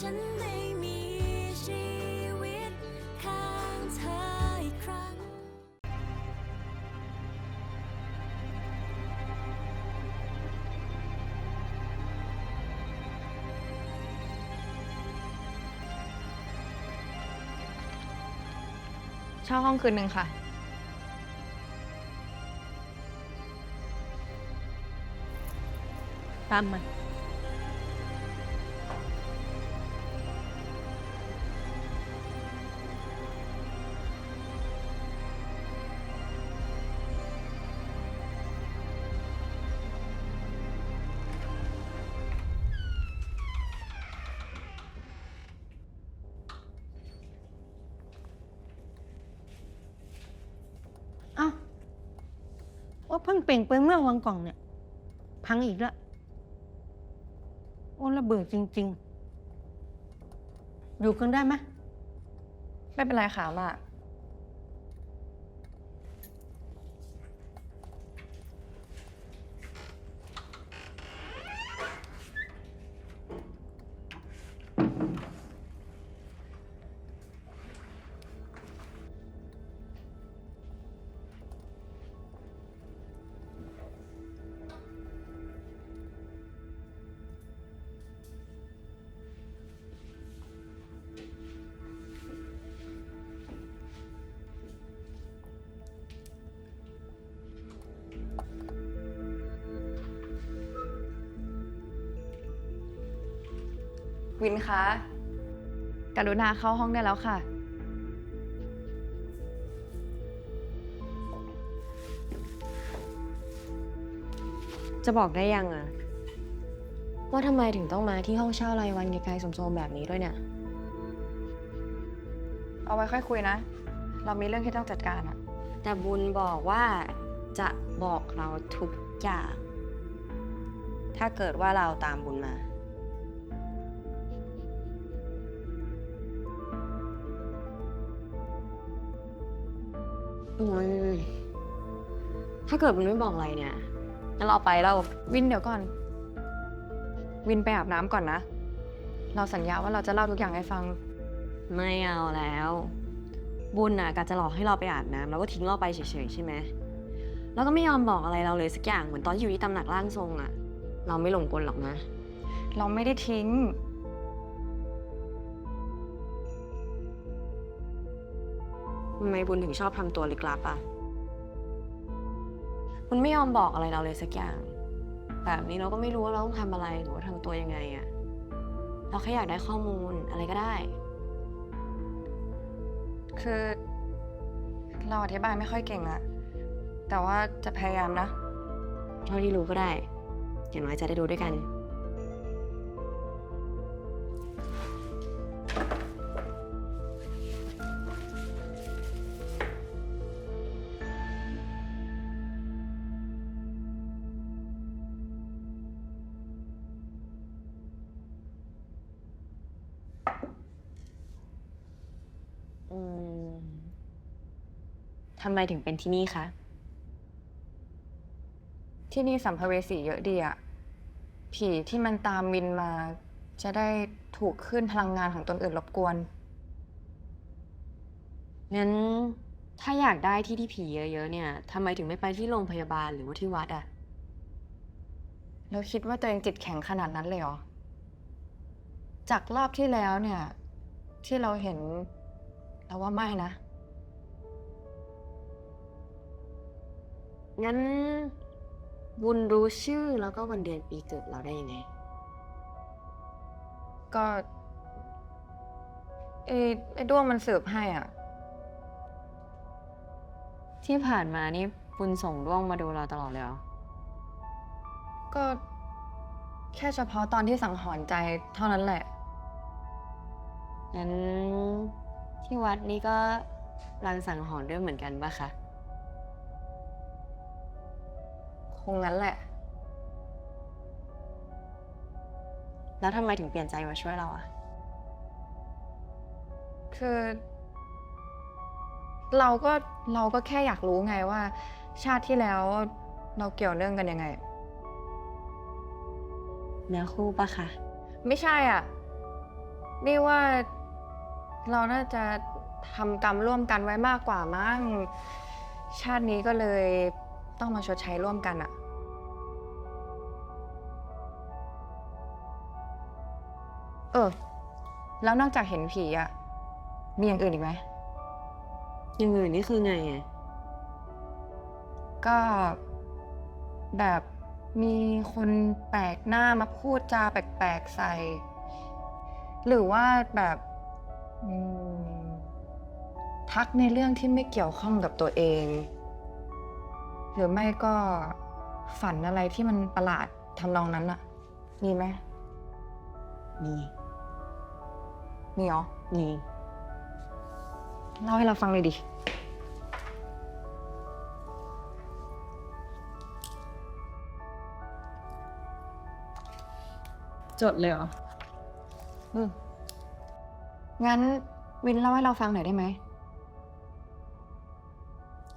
ฉันได้มีชีวิตข้างเธออีกครั้ง เช่าห้องคืนหนึ่งค่ะ ตามมา ว่าเพิ่งเปล่งไปเมื่อวันก่อนเนี่ย พังอีกแล้วโอ้ระเบิดจริง ๆ อยู่กันได้ไหมไม่เป็นไรค่ะมา วินคะกรุณาเข้าห้องได้แล้วค่ะ จะบอกได้ยังอะว่าทำไมถึงต้องมาที่ห้องเช่ารายวันไกลๆสมๆแบบนี้ด้วยเนี่ย เอาไว้ค่อยคุยนะ เรามีเรื่องที่ต้องจัดการอะแต่บุญบอกว่าจะบอกเราทุกอย่าง ถ้าเกิดว่าเราตามบุญมา อืมถ้าเกิดบุญไม่บอกอะไรเนี่ยงั้นเราไปแล้ววินเดี๋ยวก่อน วินไปอาบน้ำก่อนนะ เราสัญญาว่าเราจะเล่าทุกอย่างให้ฟัง ไม่เอาแล้ว บุญน่ะกะจะหลอกให้เราไปอาบน้ำแล้วก็ทิ้งเราไปเฉยๆใช่ไหมแล้วก็ไม่ยอมบอกอะไรเราเลยสักอย่างเหมือนตอนที่อยู่ที่ตำหนักร่างทรงอะเราไม่หลงกลหรอกนะ เราไม่ได้ทิ้ง ทำไมบุญถึงชอบทำตัวลึกลับอะบุญไม่ยอมบอกอะไรเราเลยสักอย่าง แบบนี้เราก็ไม่รู้ว่าเราต้องทำอะไรหรือว่าทำตัวยังไงอะเราแค่อยากได้ข้อมูลอะไรก็ได้ คือ เราอธิบายไม่ค่อยเก่งอะแต่ว่าจะพยายามนะ เท่าที่รู้ก็ได้ อย่างน้อยจะได้ดูด้วยกัน ทำไมถึงเป็นที่นี่คะ ที่นี่สัมภเวสีเยอะดีอะผีที่มันตามวินมา จะได้ถูกขึ้นพลังงานของตนอื่นรบกวน งั้นถ้าอยากได้ที่ที่ผีเยอะๆเนี่ยทำไมถึงไม่ไปที่โรงพยาบาลหรือว่าที่วัดอะแล้วคิดว่าตัวเองจิตแข็งขนาดนั้นเลยเหรอ จากรอบที่แล้วเนี่ย ที่เราเห็นเราว่าไม่นะ งั้นบุญรู้ชื่อแล้วก็วันเดือนปีเกิดเราได้ยังไง ก็ไอ้ไอ้ด้วงมันสืบให้อะ ที่ผ่านมานี่บุญส่งร่วงมาดูเราตลอดเลยเหรอก็แค่เฉพาะตอนที่สังหรณ์ใจเท่านั้นแหละ งั้นที่วัดนี้ก็รังสังหรณ์ด้วยเหมือนกันปะคะ คงงั้นแหละ แล้วทำไมถึงเปลี่ยนใจมาช่วยเราอะคือ เราก็เราก็แค่อยากรู้ไงว่า ชาติที่แล้วเราเกี่ยวเนื่องกันยังไง เนื้อคู่ปะคะไม่ใช่อะ นี่ว่าเราน่าจะทำกรรมร่วมกันไว้มากกว่ามั้ง ชาตินี้ก็เลย ต้องมาชดใช้ร่วมกันอะเออ แล้วนอกจากเห็นผีอะมีอย่างอื่นอีกไหมอย่างอื่นนี่คือไงอะก็แบบมีคนแปลกหน้ามาพูดจาแปลกๆใส่ หรือว่าแบบอืมทักในเรื่องที่ไม่เกี่ยวข้องกับตัวเอง หรือไม่ก็ฝันอะไรที่มันประหลาดทำนองนั้นอะมีไหมมีมีเหรอมีเล่าให้เราฟังเลยดิ จดเลยเหรอ อืมงั้นวินเล่าให้เราฟังหน่อยได้ไหม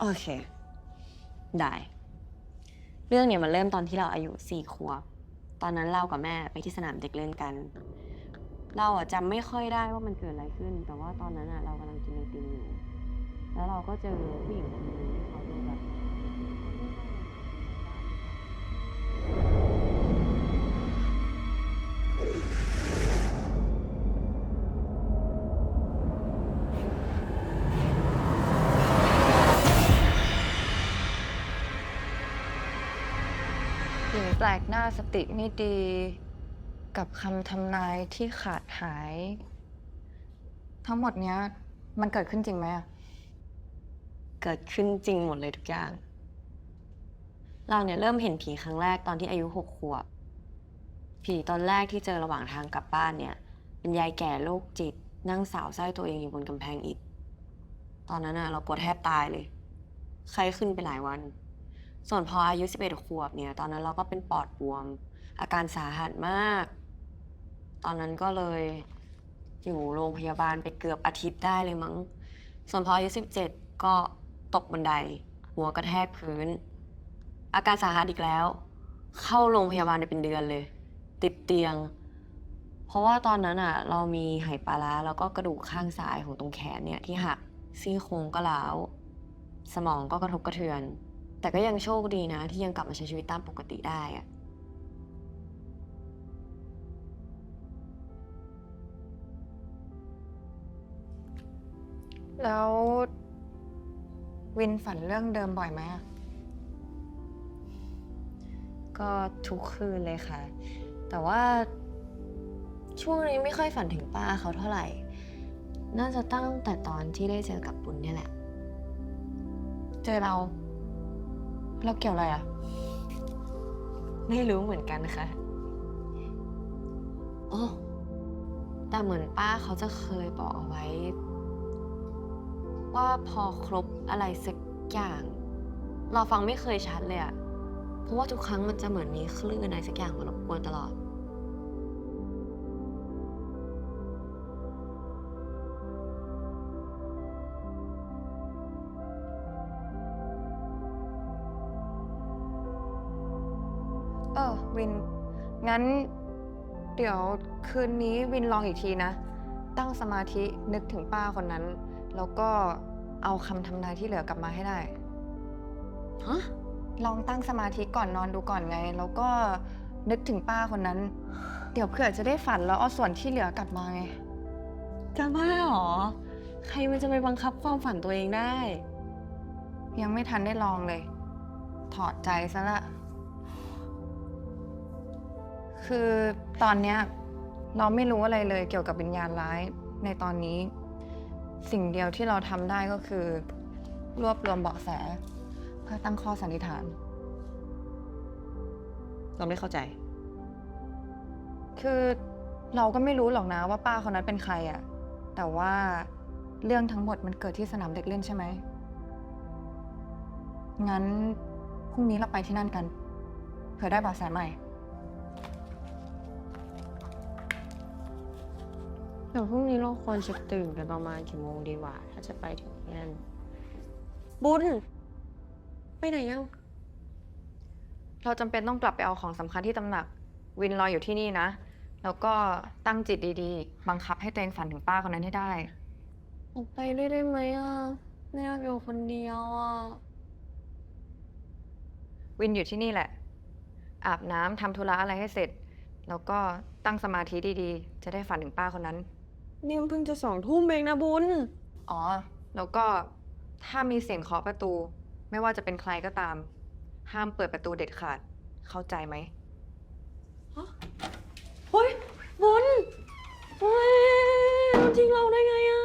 โอเค ได้ เรื่องเนี่ยมันเริ่มตอนที่เราอายุสี่ขวบ ตอนนั้นเรากับแม่ไปที่สนามเด็กเล่นกัน เราอะจำไม่ค่อยได้ว่ามันเกิดอะไรขึ้น แต่ว่าตอนนั้นอะเรากำลังกินไอติมอยู่ แล้วเราก็เจอผู้หญิงคนหนึงที่เขาดูแบบ หญิงแปลกหน้าสติไม่ดี กับคำทำนายที่ขาดหาย ทั้งหมดเนี้ย มันเกิดขึ้นจริงไหมอะเกิดขึ้นจริงหมดเลยทุกอย่าง เราเนี่ยเริ่มเห็นผีครั้งแรกตอนที่อายุหกขวบ ผีตอนแรกที่เจอระหว่างทางกลับบ้านเนี่ย เป็นยายแก่โรคจิต นั่งสาวไส้ตัวเองอยู่บนกำแพงอิฐตอนนั้นอะเราปวดแทบตายเลยไข้ขึ้นไปหลายวัน ส่วนพออายุ 11 ขวบเนี่ย ตอนนั้นเราก็เป็นปอดบวม อาการสาหัสมาก ตอนนั้นก็เลยอยู่โรงพยาบาลไปเกือบอาทิตย์ได้เลยมั้ง ส่วนพออายุ 17 ก็ตกบันได หัวกระแทกพื้น อาการสาหัสอีกแล้ว เข้าโรงพยาบาลไปเป็นเดือนเลย ติดเตียง เพราะว่าตอนนั้นอะ เรามีไหปลาร้าแล้วก็กระดูกข้างซ้ายของตรงแขนเนี่ยที่หักซี่โครงก็ร้าว สมองก็กระทบกระเทือน แต่ก็ยังโชคดีนะ ที่ยังกลับมาใช้ชีวิตตามปกติได้อะแล้ววินฝันเรื่องเดิมบ่อยไหมอะก็ทุกคืนเลยค่ะ แต่ว่าช่วงนี้ไม่ค่อยฝันถึงป้าเขาเท่าไหร่ น่าจะตั้งแต่ตอนที่ได้เจอกับปุณเนี่ยแหละ เจอเรา เราเกี่ยวอะไรอะไม่รู้เหมือนกันค่ะโอ้แต่เหมือนป้าเขาจะเคยบอกเอาไว้ ว่าพอครบอะไรสักอย่าง เราฟังไม่เคยชัดเลยอะเพราะว่าทุกครั้งมันจะเหมือนมีคลื่นอะไรสักอย่างมารบกวนตลอด งั้น เดี๋ยวคืนนี้วินลองอีกทีนะ ตั้งสมาธินึกถึงป้าคนนั้น แล้วก็เอาคำทำนายที่เหลือกลับมาให้ได้ ฮะ ลองตั้งสมาธิก่อนนอนดูก่อนไง แล้วก็นึกถึงป้าคนนั้น เดี๋ยวเผื่อจะได้ฝันแล้วเอาส่วนที่เหลือกลับมาไง จะบ้าเหรอ ใครมันจะไปบังคับความฝันตัวเองได้ ยังไม่ทันได้ลองเลย ถอดใจซะละ คือตอนเนี้ยเราไม่รู้อะไรเลยเกี่ยวกับวิญญาณร้ายในตอนนี้ สิ่งเดียวที่เราทำได้ก็คือ รวบรวมเบาะแส เพื่อตั้งข้อสันนิษฐาน เราไม่เข้าใจ คือเราก็ไม่รู้หรอกนะว่าป้าคนนั้นเป็นใครอะแต่ว่าเรื่องทั้งหมดมันเกิดที่สนามเด็กเล่นใช่ไหม งั้นพรุ่งนี้เราไปที่นั่นกัน เผื่อได้เบาะแสใหม่ เดี๋ยวพรุ่งนี้เราควรจะตื่นกันประมาณกี่โมงดีวะถ้าจะไปถึงที่นั่นบุญไปไหนยัง เราจำเป็นต้องกลับไปเอาของสำคัญที่ตำหนัก วินรออยู่ที่นี่นะ แล้วก็ตั้งจิตดีๆ บังคับให้ตัวเองฝันถึงป้าคนนั้นให้ได้ ออกไปด้วยได้ไหมอะไม่อยากอยู่คนเดียวอะ วินอยู่ที่นี่แหละ อาบน้ำทำธุระอะไรให้เสร็จ แล้วก็ตั้งสมาธิดีๆ จะได้ฝันถึงป้าคนนั้น นี่มันเพิ่งจะสองทุ่มเองนะบุญ อ๋อ แล้วก็ถ้ามีเสียงเคาะประตู ไม่ว่าจะเป็นใครก็ตาม ห้ามเปิดประตูเด็ดขาด เข้าใจไหมเฮ้ยบุญเฮ้ยมันทิ้งเราได้ไงอะ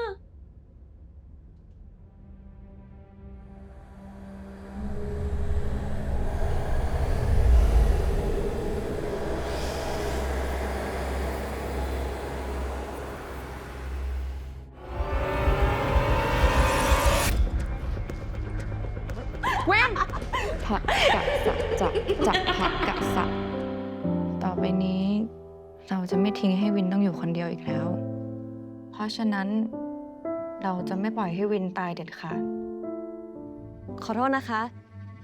ว้นผักกะสะจักจักผักกะสะ ต่อไปนี้ เราจะไม่ทิ้งให้วินต้องอยู่คนเดียวอีกแล้ว เพราะฉะนั้น เราจะไม่ปล่อยให้วินตายเด็ดขาด ขอโทษนะคะ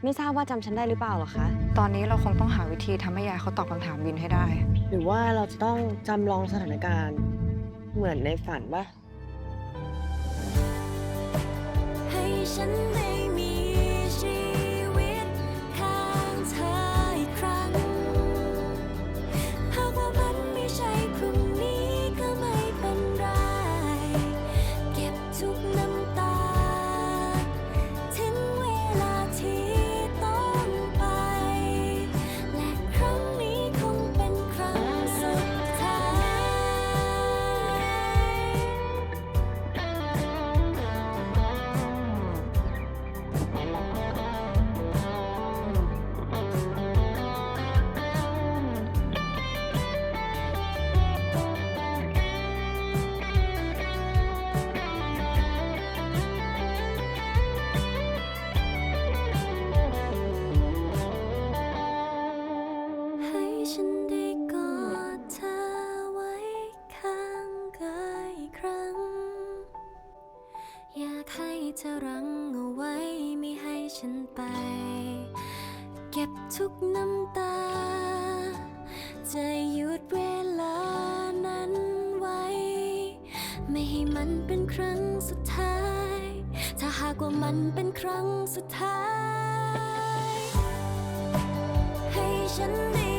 ไม่ทราบว่าจำฉันได้หรือเปล่าเหรอคะ ตอนนี้เราคงต้องหาวิธีทำให้ยายเขาตอบคำถามวินให้ได้ หรือว่าเราจะต้องจำลองสถานการณ์ เหมือนในฝันปะให้ฉันได้ ทุกน้ำตา จะหยุดเวลานั้นไว้ ไม่ให้มันเป็นครั้งสุดท้าย ถ้าหากว่ามันเป็นครั้งสุดท้าย ให้ฉันได้